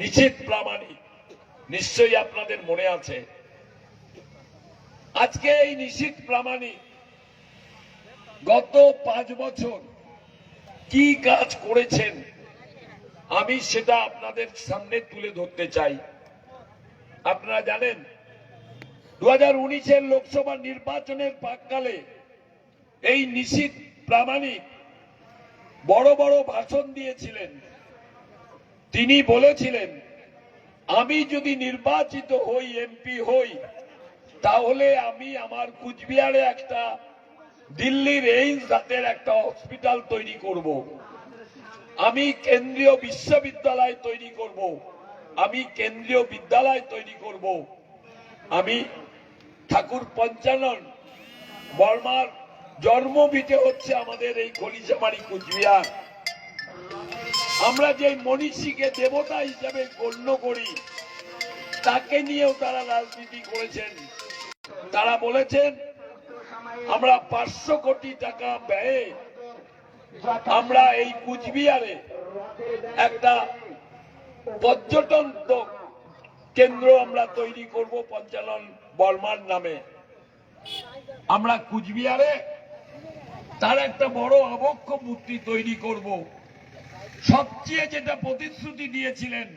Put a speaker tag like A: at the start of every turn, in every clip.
A: নিশ্চিত প্রামাণিক। নিশ্চয়ই আপনাদের মনে আছে। আজকে এই নিশ্চিত প্রামাণিক গত পাঁচ বছর কি কাজ করেছেন, আমি সেটা আপনাদের সামনে তুলে ধরতে চাই। আপনারা জানেন দু হাজার উনিশের লোকসভা নির্বাচনের প্রাককালে এই নিশীত প্রামাণিক বড় বড় ভাষণ দিয়েছিলেন। তিনি বলেছিলেন, আমি যদি নির্বাচিত হই, এমপি হই, তাহলে আমি আমার কুচবিহারে একটা, দিল্লির এইমস হাতের একটা হসপিটাল তৈরি করব। আমি কেন্দ্রীয় বিশ্ববিদ্যালয় তৈরি করব। আমি কেন্দ্রীয় বিদ্যালয় তৈরি করব। আমি ঠাকুর পঞ্চানন, বর্মার জন্মভিটে হচ্ছে আমাদের এই খলিশামারি কুচবিহার আমরা যে মনীষীকে দেবতা হিসেবে গণ্য করি, তাকে নিয়েও তারা রাজনীতি করেছেন। তারা বলেছেন, আমরা পাঁচশো কোটি টাকা ব্যয়ে আমরা এই কুচবিহারে একটা পর্যটন কেন্দ্র আমরা তৈরি করব পঞ্চানন বর্মার নামে। আমরা কুচবিহারে তার একটা বড় আবক্ষ মূর্তি তৈরি করব। সবচেয়ে যেটা প্রতিশ্রুতি দিয়েছিলেন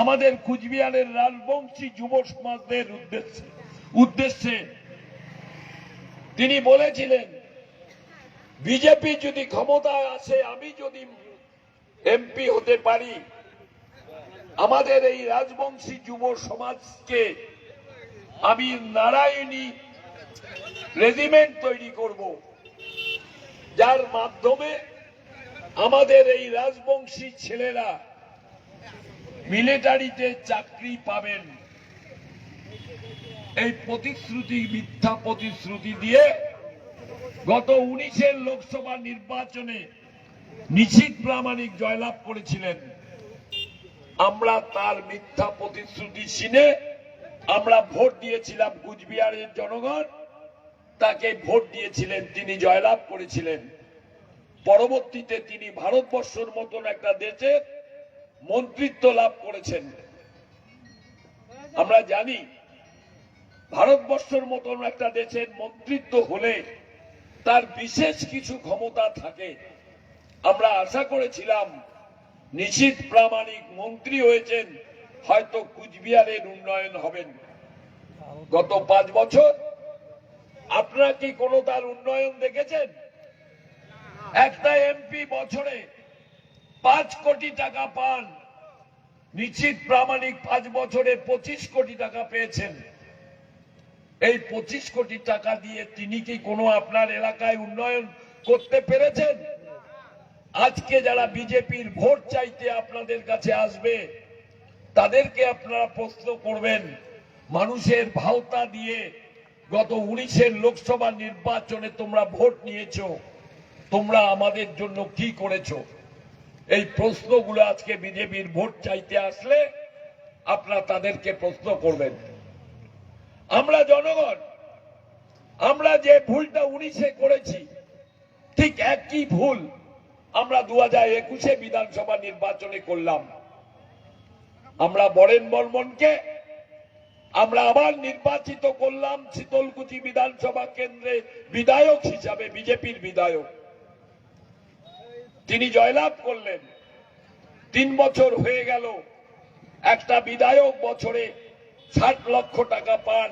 A: আমাদের কুচবিহারের রাজবংশী যুব সমাজদের উদ্দেশ্যে উদ্দেশ্যে, তিনি বলেছিলেন, বিজেপি যদি ক্ষমতায় আসে, আমি যদি এমপি হতে পারি, আমাদের এই রাজবংশী যুব সমাজকে আমি নারায়ণী রেজিমেন্ট তৈরি করব, যার মাধ্যমে আমাদের এই রাজবংশী ছেলেরা মিলিটারিতে চাকরি পাবেন। এই প্রতিশ্রুতি, মিথ্যা প্রতিশ্রুতি দিয়ে গত উনিশের লোকসভা নির্বাচনে নিশ্চিত প্রামাণিক জয়লাভ করেছিলেন। আমরা তার মিথ্যা প্রতিশ্রুতি শুনে আমরা ভোট দিয়েছিলাম কুচবিহারের জনগণ, তাকে ভোট দিয়েছিলেন, তিনি জয়লাভ করেছিলেন। পরবর্তীতে তিনি ভারতবর্ষের মতন একটা দেশের মন্ত্রিত্ব লাভ করেছেন। আমরা জানি, ভারতবর্ষের মতন একটা দেশের মন্ত্রিত্ব হলে তার বিশেষ কিছু ক্ষমতা থাকে। আমরা আশা করেছিলাম, নিশ্চিত প্রামাণিক মন্ত্রী হয়েছেন, হয়তো কুচবিহারের উন্নয়ন হবেন। গত পাঁচ বছর, আপনারা কি কোনো তার উন্নয়ন দেখেছেন? একটা এমপি বছরে পাঁচ কোটি টাকা পান। নিশ্চিত প্রামাণিক পাঁচ বছরে পঁচিশ কোটি টাকা পেয়েছেন। এই পঁচিশ কোটি টাকা দিয়ে তিনি কি কোনো আপনার এলাকায় উন্নয়ন করতে পেরেছেন? আজকে যারা বিজেপির ভোট চাইতে আপনাদের কাছে আসবে, তাদেরকে আপনারা প্রশ্ন করবেন। মানুষের ভাওতা দিয়ে গত উনিশের লোকসভা নির্বাচনে তোমরা ভোট নিয়েছো। তোমরা আমাদের জন্য কি করেছ? এই প্রশ্নগুলো আজকে বিজেপির ভোট চাইতে আসলে আপনারা তাদেরকে প্রশ্ন করবেন। আমরা জনগণ, আমরা যে ভুলটা উনিশে করেছি, ঠিক একই ভুল আমরা দু হাজার একুশে বিধানসভা নির্বাচনে করলাম। আমরা বরেন বর্মনকে, আমরা আবার নির্বাচিত করলাম শীতলকুচি বিধানসভা কেন্দ্রে বিধায়ক হিসাবে, বিজেপির বিধায়ক। তিনি জয়লাভ করলেন। তিন বছর হয়ে গেল। একটা বিধায়ক বছরে ষাট লক্ষ টাকা পান।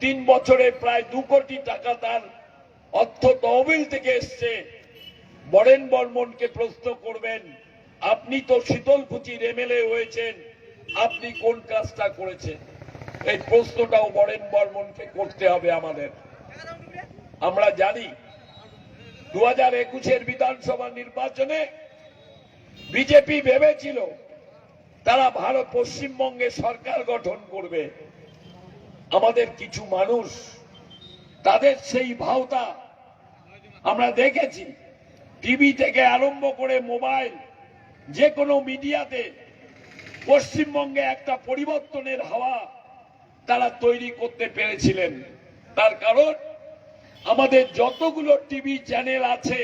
A: তিন বছরে প্রায় দু কোটি টাকা তার অর্থ তহবিল থেকে এসছে। বরেন বর্মনকে প্রশ্ন করবেন, আপনি তো শীতলকুচির এমএলএ হয়েছেন, আপনি কোন কাজটা করেছেন? এই প্রশ্নটাও বরেন বর্মনকে করতে হবে আমাদের। আমরা জানি দু হাজার একুশের বিধানসভা নির্বাচনে বিজেপি ভেবেছিল তারা ভারত পশ্চিমবঙ্গে সরকার গঠন করবে। আমাদের কিছু মানুষ, তাদের সেই ভাওতা আমরা দেখেছি। টিভি থেকে আরম্ভ করে মোবাইল যে কোনো মিডিয়াতে পশ্চিমবঙ্গে একটা পরিবর্তনের হাওয়া তারা তৈরি করতে পেরেছিলেন। তার কারণ আমাদের যতগুলো টিভি চ্যানেল আছে,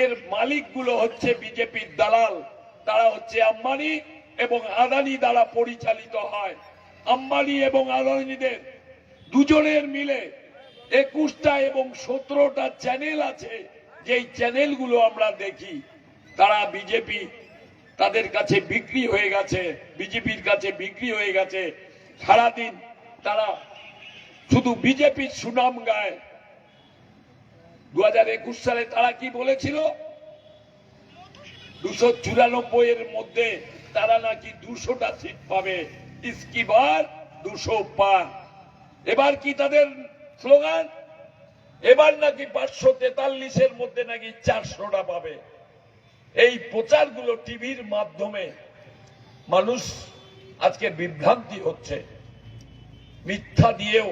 A: এর মালিকগুলো হচ্ছে বিজেপির দালাল। তারা হচ্ছে আম্বানি এবং আদানি দ্বারা পরিচালিত হয়। আম্বানি এবং আদানিদের দুজনের মিলে একুশটা এবং সতেরোটা চ্যানেল আছে, যেই চ্যানেলগুলো আমরা দেখি। তারা বিজেপি তাদের কাছে বিক্রি হয়ে গেছে, বিজেপির কাছে বিক্রি হয়ে গেছে। সারাদিন তারা শুধু বিজেপির সুনাম গায় দু হাজার একুশ সালে তারা কি বলেছিল? দুশো চুরানব্বই এর মধ্যে তারা নাকি দুশোটা সিট পাবে। ইস্কিবার দুশো পার। এবার কি তাদের স্লোগান? এবার নাকি পাঁচশো তেতাল্লিশের মধ্যে নাকি চারশোটা পাবে। এই প্রচারগুলো টিভির মাধ্যমে মানুষ আজকে বিভ্রান্তি হচ্ছে। মিথ্যা দিয়েও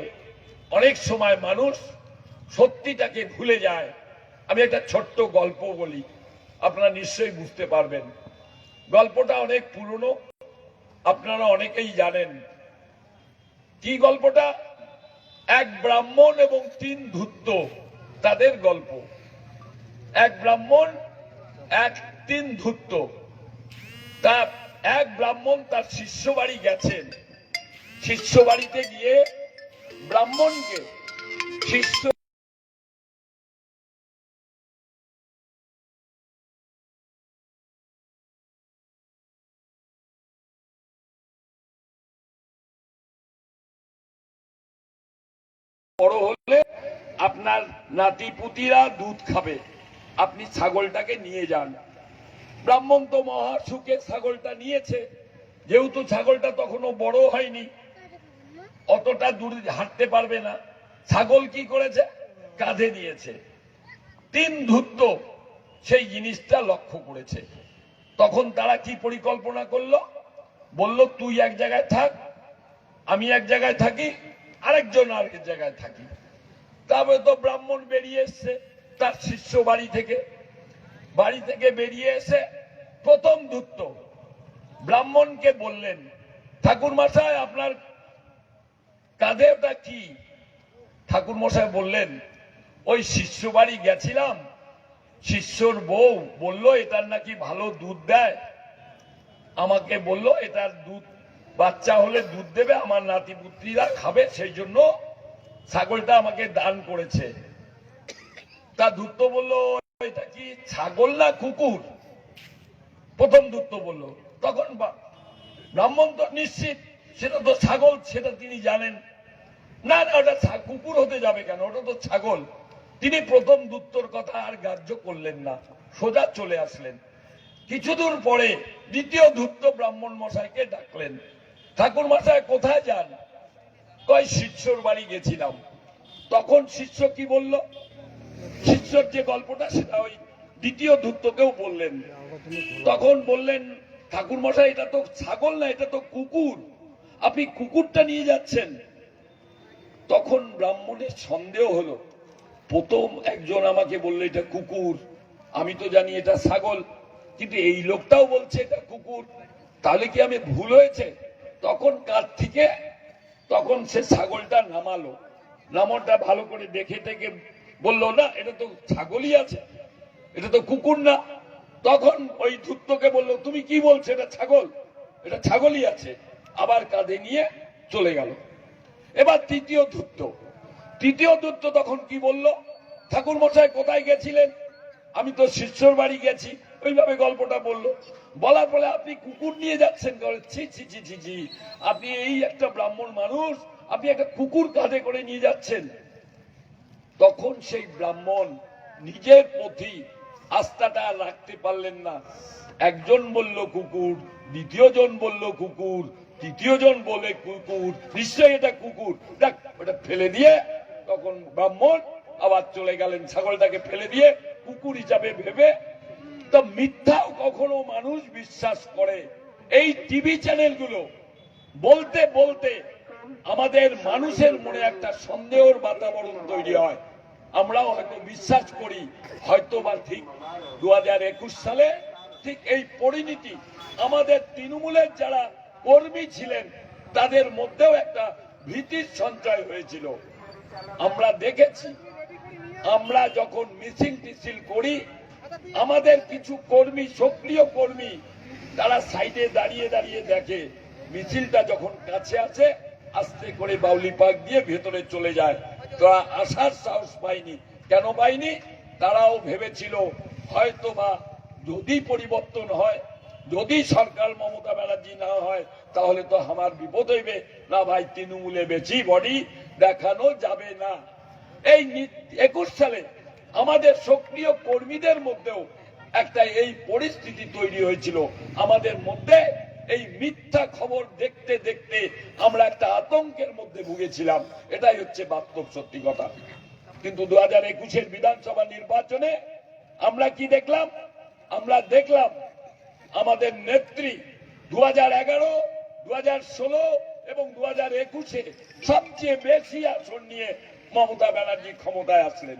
A: অনেক সময় মানুষ সত্যিটাকে ভুলে যায়। আমি একটা ছোট্ট গল্প বলি, আপনারা নিশ্চয়ই বুঝতে পারবেন। গল্পটা অনেক পুরনো, আপনারা অনেকেই জানেন। কি গল্পটা? এক ব্রাহ্মণ এবং তিন ধূর্ত, তাদের গল্প। এক ব্রাহ্মণ, এক তিন ধূর্ত। তা এক ব্রাহ্মণ তার শিষ্য বাড়ি গেছেন। শিষ্য বাড়িতে গিয়ে ব্রাহ্মণকে, শিষ্য বড় হলে আপনার নাতি পুতিরা দুধ খাবে। আপনি ছাগলটাকে নিয়ে যান। ব্রাহ্মণ তো মহা সুখে ছাগলটা নিয়েছে। যেহেতু ছাগলটা তখনও বড় হয়নি, অতটা দূরে হাঁটতে পারবে না। ছাগল কি করেছে? কাঁধে নিয়েছে। তিন ধূর্ত সেই জিনিসটা লক্ষ্য করেছে। তখন তারা কি পরিকল্পনা করল? বলল, তুই এক জায়গায় থাক, আমি এক জায়গায় থাকি আরেকজন আরেক জায়গায় থাকি। তারপরে তো ব্রাহ্মণ বেরিয়ে এসছে, তার শিষ্য বাড়ি থেকে। বাড়ি থেকে বেরিয়ে এসে প্রথম ধূর্ত ব্রাহ্মণকে বললেন ঠাকুর মশাই আপনার কাঁধে ওটা কি? ঠাকুর মশাই বললেন, ওই শিষ্য বাড়ি গেছিলাম। শিষ্যর বউ বলল, এটার নাকি ভালো দুধ দেয়? আমাকে বলল, এটার দুধ বাচ্চা হলে দুধ দেবে, আমার নাতি পুত্রীরা খাবে, সেই জন্য ছাগলটা আমাকে দান করেছে। তা ধূর্ত বলল, এটা কি ছাগল না কুকুর? প্রথম দূত বলল। তখন ব্রাহ্মণ তো নিশ্চিত, সেটা তো ছাগল, সেটা তিনি জানেন। না না, ওটা কুকুর হতে যাবে কেন? ওটা তো ছাগল। তিনি প্রথম দূত্তর কথা আর গ্রাহ্য করলেন না, সোজা চলে আসলেন। কিছু দূর পরে দ্বিতীয় ধূর্ত ব্রাহ্মণ মশাইকে ডাকলেন। ঠাকুর মশাই কোথায় যান? কয়, শিষ্যর বাড়ি গেছিলাম। তখন শিষ্য কি বলল? শিষ্যর যে গল্পটা সেটা ওই দ্বিতীয় ধূর্তকেও বললেন। তখন বললেন, ঠাকুর মশাই, এটা তো ছাগল না, এটা তো কুকুর। আপনি কুকুরটা নিয়ে যাচ্ছেন। তখন ব্রাহ্মণের সন্দেহ হলো, প্রথম একজন আমাকে বলল, এটা কুকুর। আমি তো জানি এটা ছাগল, কিন্তু এই লোকটাও বলছে এটা কুকুর। তাহলে কি আমি ভুল হয়েছে? তখন কার থেকে তখন সে ছাগলটা নামালো। নামটা ভালো করে দেখে টেকে বলল, না, এটা তো ছাগলই আছে, এটা তো কুকুর না। তখন ওই ধূর্তকে বলল, তুমি কি বলছো, এটা ছাগল? এটা ছাগলই আছে। আবার কাঁধে নিয়ে চলে গেল। এবার তৃতীয় ধূর্ত। তৃতীয় দূত তখন কি বলল ঠাকুর মশাই কোথায় গেছিলেন? আমি তো শিষ্যর বাড়ি গেছি। ওইভাবে গল্পটা বলল। বলার পরে আপনি কুকুর নিয়ে যাচ্ছেন ছি ছি ছি ছি ছি। আপনি এই একটা ব্রাহ্মণ মানুষ, আপনি একটা কুকুর কাঁধে করে নিয়ে যাচ্ছেন। তখন সেই ব্রাহ্মণ নিজের প্রতি আস্থাটা রাখতে পারলেন না। একজন বলল, কুকুর। দ্বিতীয় জন বলল, কুকুর। তৃতীয় জন বলে, কুকুর। নিশ্চয়ই এটা কুকুর। ওটা ফেলে দিয়ে তখন ব্রাহ্মণ আবার চলে গেলেন। ছাগলটাকে ফেলে দিয়ে কুকুর হিসাবে ভেবে তো মিথ্যাও কখনো মানুষ বিশ্বাস করে। এই টিভি চ্যানেলগুলো বলতে বলতে আমাদের মানুষের মনে একটা সন্দেহের বাতাবরণ তৈরি হয়। আমরাও হয়তো বিশ্বাস করি হয়তো বা ঠিক দু সালে ঠিক এই পরিণতি। আমাদের তৃণমূলের যারা কর্মী ছিলেন, তাদের মধ্যেও একটা ভীতির সঞ্চয় হয়েছিল। আমরা দেখেছি, আমরা যখন মিছিল টিছিল করি আমাদের কিছু কর্মী, সক্রিয় কর্মী, তারা সাইডে দাঁড়িয়ে দাঁড়িয়ে দেখে। মিছিলটা যখন কাছে আছে, আস্তে করে বাউলি পাক দিয়ে ভেতরে চলে যায়। তারা আসার সাহস পায়নি। কেন পায়নি? তারাও ভেবেছিল হয়তো বা যদি পরিবর্তন হয়, যদি সরকার মমতা ব্যানার্জি না হয়, তাহলে তো আমার বিপদ হইবে। না ভাই, তৃণমূলে বেশি বডি দেখানো যাবে না। এই একুশ সালে আমাদের সক্রিয় কর্মীদের মধ্যেও একটা এই পরিস্থিতি তৈরি হয়েছিল। আমাদের মধ্যে এই মিথ্যা খবর দেখতে দেখতে আমরা একটা আতঙ্কের মধ্যে ভুগেছিলাম। এটাই হচ্ছে বাস্তব সত্যি কথা। কিন্তু দু হাজার একুশের বিধানসভা নির্বাচনে আমরা কি দেখলাম? আমরা দেখলাম আমাদের নেত্রী দু হাজার এগারো দু হাজার ষোলো এবং দু হাজার একুশে সবচেয়ে বেশি আসন নিয়ে মমতা ব্যানার্জি ক্ষমতায় আসলেন।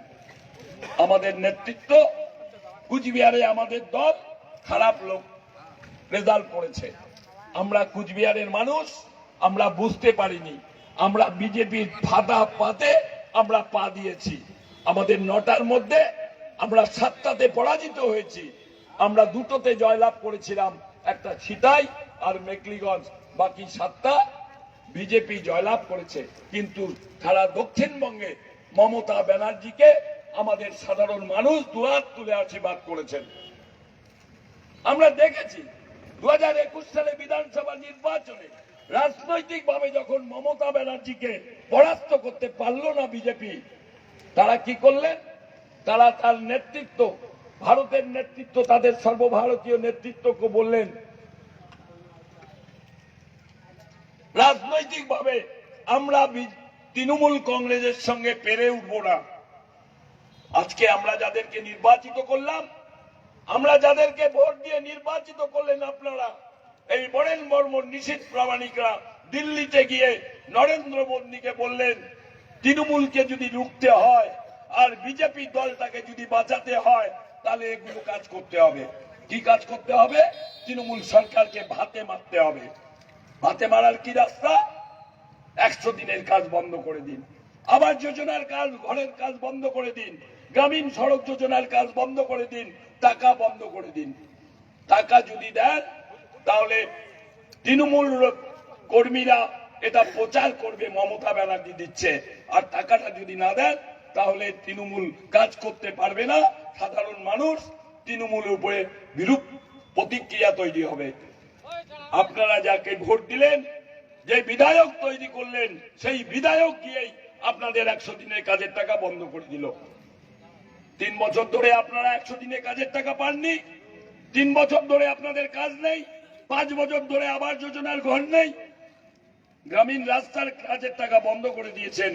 A: আমাদের নেতৃত্ব, কুচবিহারে আমাদের দল, খারাপ লোক রেজাল্ট করেছে। আমরা কুচবিহারের মানুষ, আমরা বুঝতে পারিনি। আমরা বিজেপির ফাঁদা পাতে আমরা পা দিয়েছি। আমাদের নটার মধ্যে আমরা সাতটাতে পরাজিত হয়েছি। আমরা দুটোতে জয়লাভ করেছিলাম, একটা সিতাই আর মেকলিগঞ্জ। বাকি সাতটা বিজেপি জয়লাভ করেছে। কিন্তু সারা দক্ষিণবঙ্গে মমতা ব্যানার্জিকে আমাদের সাধারণ মানুষ দুয়ার তুলে আশীর্বাদ করেছেন। আমরা দেখেছি দু হাজার একুশ সালে বিধানসভা নির্বাচনে রাজনৈতিক ভাবে যখন মমতা ব্যানার্জিকে পরাস্ত করতে পারল না বিজেপি, তারা কি করলেন? তারা তার নেতৃত্ব, ভারতের নেতৃত্ব, তাদের সর্বভারতীয় নেতৃত্বকে বললেন রাজনৈতিক ভাবে আমরা তৃণমূল কংগ্রেসের সঙ্গে পেরে উঠব না। আজকে আমরা যাদেরকে নির্বাচিত করলাম, আমরা যাদেরকে ভোট দিয়ে নির্বাচিত করলেন আপনারা, এই বরেন বর্মন নিশীত প্রামাণিকরা দিল্লিতে গিয়ে নরেন্দ্র মোদীকে বললেন, তৃণমূলকে যদি রুখতে হয় আর বিজেপি দলটাকে যদি বাঁচাতে হয়, তাহলে এগুলো কাজ করতে হবে। কি কাজ করতে হবে? তৃণমূল সরকারকে ভাতে মারতে হবে। ভাতে মারার কি রাস্তা? একশো দিনের কাজ বন্ধ করে দিন। আবাস যোজনার কাজ, ঘরের কাজ বন্ধ করে দিন। গ্রামীণ সড়ক যোজনার কাজ বন্ধ করে দিন, টাকা বন্ধ করে দিন। টাকা যদি দেন, তাহলে তৃণমূল কর্মীরা এটা প্রচার করবে, মমতা ব্যানার্জি দিচ্ছে। আর টাকাটা যদি না দেন, তাহলে তৃণমূল কাজ করতে পারবে না। সাধারণ মানুষ তৃণমূলের উপরে বিরূপ প্রতিক্রিয়া তৈরি হবে। আপনারা যাকে ভোট দিলেন, যে বিধায়ক তৈরি করলেন, সেই বিধায়ক গিয়েই আপনাদের একশো দিনের কাজের টাকা বন্ধ করে দিল। তিন বছর ধরে আপনারা একশো দিনে কাজের টাকা পাননি। তিন বছর ধরে আপনাদের কাজ নেই। পাঁচ বছর ধরে আবার যোজনার ঘর নেই। গ্রামীণ রাস্তার কাজের টাকা বন্ধ করে দিয়েছেন।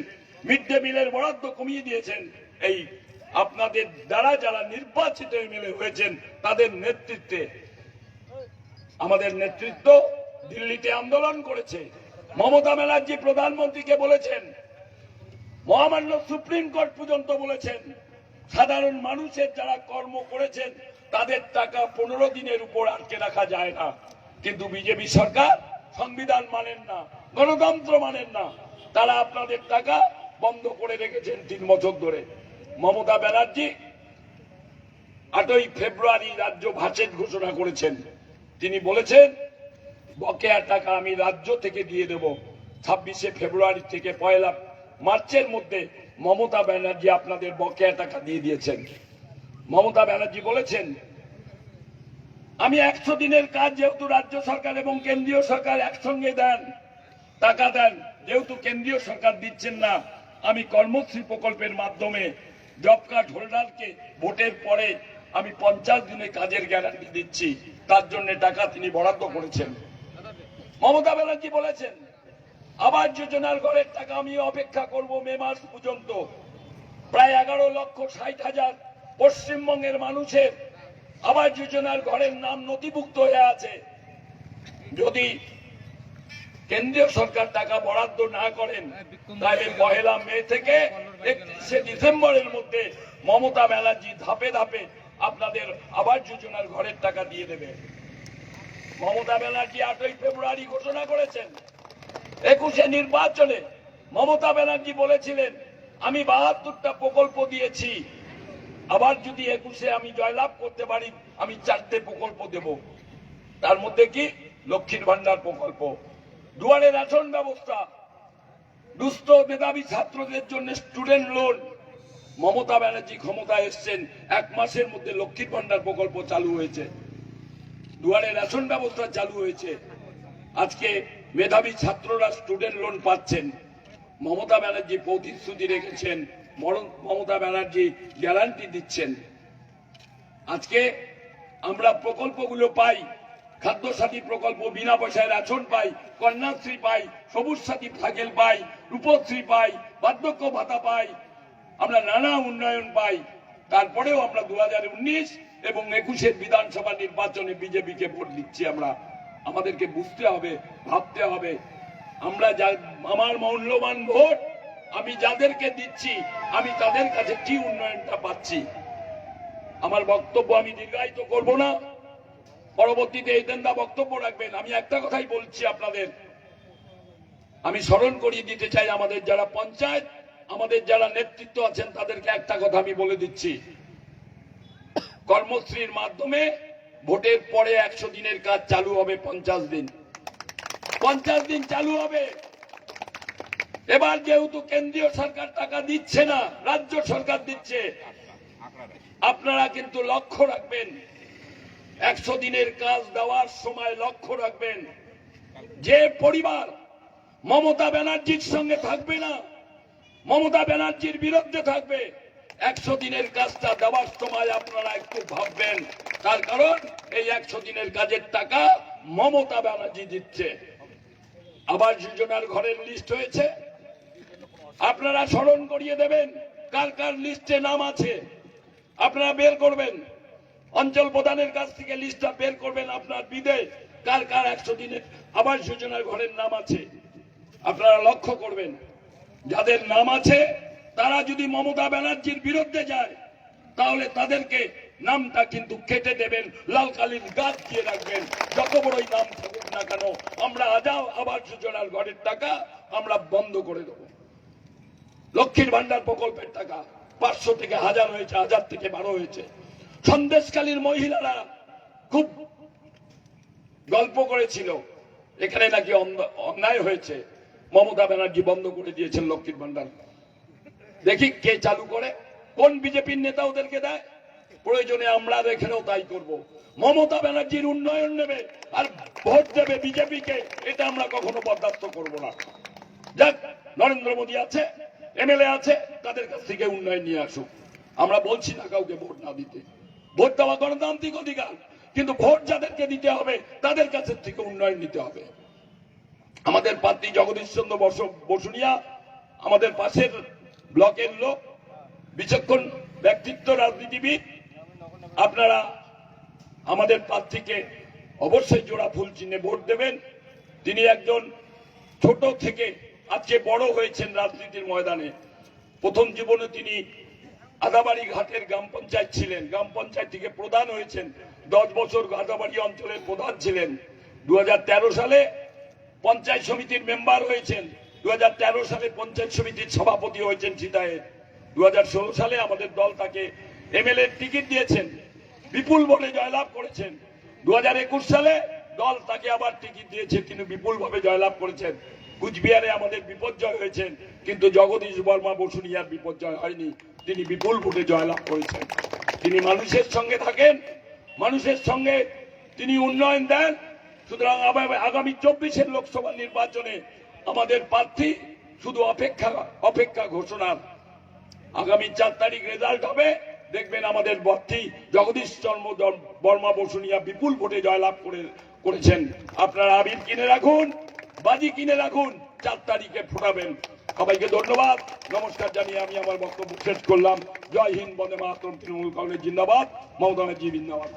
A: মিড ডে মিলের বরাদ্দ কমিয়ে দিয়েছেন। এই আপনাদের দ্বারা যারা নির্বাচিত এমএলএ হয়েছেন, তাদের নেতৃত্বে আমাদের নেতৃত্ব দিল্লিতে আন্দোলন করেছে। মমতা ব্যানার্জি প্রধানমন্ত্রীকে বলেছেন, মহামান্য সুপ্রিম কোর্ট পর্যন্ত বলেছেন সাধারণ মানুষের যারা কর্ম করেছেন, তাদের টাকা পনেরো দিনের উপর আটকে রাখা যায় না। কিন্তু বিজেপি সরকার সংবিধান মানেন না, গণতন্ত্র মানেন না। তারা আপনাদের টাকা বন্ধ করে রেখেছেন তিন বছর ধরে। মমতা ব্যানার্জি আটই ফেব্রুয়ারি রাজ্য ভাষের ঘোষণা করেছেন। তিনি বলেছেন, বকেয়া টাকা আমি রাজ্য থেকে দিয়ে দেব। ছাব্বিশে ফেব্রুয়ারি থেকে পয়লা মার্চের মধ্যে মমতা ব্যানার্জি আপনাদের বকেয়া টাকা দিয়ে দিয়েছেন। মমতা ব্যানার্জি বলেছেন, আমি একশো দিনের কাজ যেহেতু রাজ্য সরকার এবং কেন্দ্রীয় সরকার একসঙ্গে দেন, টাকা দেন, যেহেতু কেন্দ্রীয় সরকার দিচ্ছেন না, আমি কর্মশ্রী প্রকল্পের মাধ্যমে জব কার্ড হোল্ডারকে ভোটের পরে আমি পঞ্চাশ দিনের কাজের গ্যারান্টি দিচ্ছি, তার জন্য টাকা তিনি বরাদ্দ করেছেন। মমতা ব্যানার্জি বলেছেন আবাস যোজনার ঘরের টাকা আমি অপেক্ষা করব মে মাস পর্যন্ত। প্রায় এগারো লক্ষ ষাট হাজার পশ্চিমবঙ্গের মানুষের আবাস যোজনার ঘরের নাম নথিভুক্ত হয়ে আছে। যদি কেন্দ্রীয় সরকার টাকা বরাদ্দ না করেন, তাহলে পহেলা মে থেকে একত্রিশে ডিসেম্বরের মধ্যে মমতা ব্যানার্জি ধাপে ধাপে আপনাদের আবাস যোজনার ঘরের টাকা দিয়ে দেবে। মমতা ব্যানার্জি আটই ফেব্রুয়ারি ঘোষণা করেছেন একুশে নির্বাচনে মমতা ব্যানার্জি বলেছিলেন, আমি বাহাত্তরটা প্রকল্প দিয়েছি। আবার যদি একুশে আমি জয়লাভ করতে পারি, আমি চারটে প্রকল্প দেব। তার মধ্যে কি? লক্ষ্মীর ভান্ডার প্রকল্প। দুয়ারে রেশন ব্যবস্থা। দুস্থ মেধাবী ছাত্রদের জন্য স্টুডেন্ট লোন মমতা ব্যানার্জি ক্ষমতায় এসছেন। এক মাসের মধ্যে লক্ষ্মীর ভান্ডার প্রকল্প চালু হয়েছে। দুয়ারে রেশন ব্যবস্থা চালু হয়েছে। আজকে মেধাবী ছাত্ররা স্টুডেন্ট লোন পাচ্ছেন। মমতা ব্যানার্জি প্রতিশ্রুতি রেখেছেন মমতা ব্যানার্জি গ্যারান্টি দিচ্ছেন। আজকে আমরা প্রকল্পগুলো পাই খাদ্য সাথী প্রকল্প বিনা পয়সায় রেশন পাই, কন্যাশ্রী পাই সবুজ সাথী ফাগেল পাই, রূপশ্রী পাই, বার্ধক্য ভাতা পাই, আমরা নানা উন্নয়ন পাই। তারপরেও আমরা দু হাজার উনিশ এবং একুশের বিধানসভা নির্বাচনে বিজেপিকে ভোট দিচ্ছি আমরা। আমাদেরকে বুঝতে হবে, ভাবতে হবে। আমরা যা, আমার মূল্যবান ভোট আমি যাদেরকে দিচ্ছি, আমি তাদের কাছে কি উন্নয়নটা পাচ্ছি? আমার বক্তব্য আমি দীর্ঘায়িত করব না। পরবর্তীতে এই দেন্দা বক্তব্য রাখবেন। আমি একটা কথাই বলছি আপনাদের। আমি স্মরণ করিয়ে দিতে চাই, আমাদের যারা পঞ্চায়েত, আমাদের যারা নেতৃত্ব আছেন, তাদেরকে একটা কথা আমি বলে দিচ্ছি। কর্মশ্রীর মাধ্যমে ভোটের পরে একশো দিনের কাজ চালু হবে পঞ্চাশ দিন। পঞ্চাশ দিন চালু হবে। এবার যেহেতু কেন্দ্রীয় সরকার টাকা দিচ্ছে না, রাজ্য সরকার দিচ্ছে, আপনারা কিন্তু লক্ষ্য রাখবেন, একশো দিনের কাজ দেওয়ার সময় লক্ষ্য রাখবেন, যে পরিবার মমতা ব্যানার্জির সঙ্গে থাকবে না, মমতা ব্যানার্জির বিরুদ্ধে থাকবে একশো দিনের কাজটা দেওয়ার সময় আপনারা একটু ভাববেন। তার কারণ এই একশো দিনের কাজের টাকা মমতা ব্যানার্জি দিচ্ছে। আবার যোজনার ঘরের লিস্ট হয়েছে। আপনারা স্মরণ করিয়ে দেবেন কার কার লিস্টে নাম আছে। আপনারা বের করবেন। অঞ্চল প্রধানের কাছ থেকে লিস্টটা বের করবেন আপনার বিদে। কার কার একশো দিনের আবাস যোজনার ঘরের নাম আছে। আপনারা লক্ষ্য করবেন, যাদের নাম আছে তারা যদি মমতা ব্যানার্জির বিরুদ্ধে যায়, তাহলে তাদেরকে নামটা কিন্তু কেটে দেবেন, লাল কালির গাছ দিয়ে রাখবেন। যত বড়ই নাম থাকুক না কেন, আমরা আজাও আবাস যোজনার ঘরের টাকা আমরা বন্ধ করে দেবো। লক্ষ্মীর ভান্ডার প্রকল্পের টাকা পাঁচশো থেকে হাজার হয়েছে, হাজার থেকে বারো হয়েছে। সন্দেশকালীর মহিলারা খুব গল্প করেছিল, এখানে নাকি অন্য- অন্যায় হয়েছে। মমতা ব্যানার্জি বন্ধ করে দিয়েছেন লক্ষ্মীর ভান্ডার দেখি কে চালু করে। কোন বিজেপির নেতা ওদেরকে দেয়? প্রয়োজনে আমরা এখানেও তাই করব। মমতা ব্যানার্জির উন্নয়ন নেবে আর ভোট দেবে বিজেপিকে, এটা আমরা কখনো বরদাস্ত করব না। যাক, নরেন্দ্র মোদী আছে, এমএলএ আছে, তাদের কাছ থেকে উন্নয়ন নিয়ে আসুক। আমরা বলছি না কাউকে ভোট না দিতে। ভোট দেওয়া গণতান্ত্রিক অধিকার, কিন্তু ভোট যাদেরকে দিতে হবে, তাদের কাছে থেকে উন্নয়ন নিতে হবে। আমাদের প্রার্থী জগদীশ চন্দ্র বসু বসুনিয়া, আমাদের পাশের ব্লকের লোক, বিচক্ষণ ব্যক্তিত্ব, রাজনীতিবিদ, আপনারা আমাদের প্রার্থীকে অবশ্যই জোড়া ফুল চিহ্নে ভোট দেবেন। তিনি একজন ছোট থেকে আজকে বড় হয়েছেন রাজনীতির ময়দানে। প্রথম জীবনে তিনি আদাবাড়ি ঘাটের গ্রাম পঞ্চায়েত ছিলেন। গ্রাম পঞ্চায়েত থেকে প্রধান হয়েছেন। দশ বছর আদাবাড়ি অঞ্চলের প্রধান ছিলেন। দু হাজার তেরো সালে পঞ্চায়েত সমিতির মেম্বার হয়েছেন। দুহাজার তেরো সালে পঞ্চায়েত সমিতির সভাপতি হয়েছেন চিতায়ে দু সালে আমাদের দল তাকে এমএলএ টিকিট দিয়েছেন। বিপুল ভোটে জয়লাভ করেছেন। দুহাজার একুশ সালে দল তাকে আবার টিকিট দিয়েছে, তিনি বিপুল ভাবে জয়লাভ করেছেন। কুচবিহারে আমাদের বিপর্যয় হয়েছেন কিন্তু জগদীশ বর্মা বসুনিয়ার বিপর্যয় হয়নি। তিনি বিপুল ভোটে জয়লাভ করেছেন। তিনি মানুষের সঙ্গে থাকেন, মানুষের সঙ্গে তিনি উন্নয়ন দেন। সুতরাং আগামী চব্বিশের লোকসভা নির্বাচনে আমাদের প্রার্থী শুধু অপেক্ষা অপেক্ষা ঘোষণার আগামী চার তারিখ রেজাল্ট হবে। দেখবেন আমাদের প্রার্থী জগদীশ চন্দ্র বর্মা বসুনিয়া বিপুল ভোটে জয়লাভ করে, করেছেন। আপনারা আবির কিনে রাখুন, বাজি কিনে রাখুন, চার তারিখে ফোটাবেন। সবাইকে ধন্যবাদ। নমস্কার জানিয়ে আমি আমার বক্তব্য শেষ করলাম। জয় হিন্দ, বন্দে মাতরম, তৃণমূল কংগ্রেস, জিন্দাবাদ। মমতা ব্যানার্জি, জিন্দাবাদ।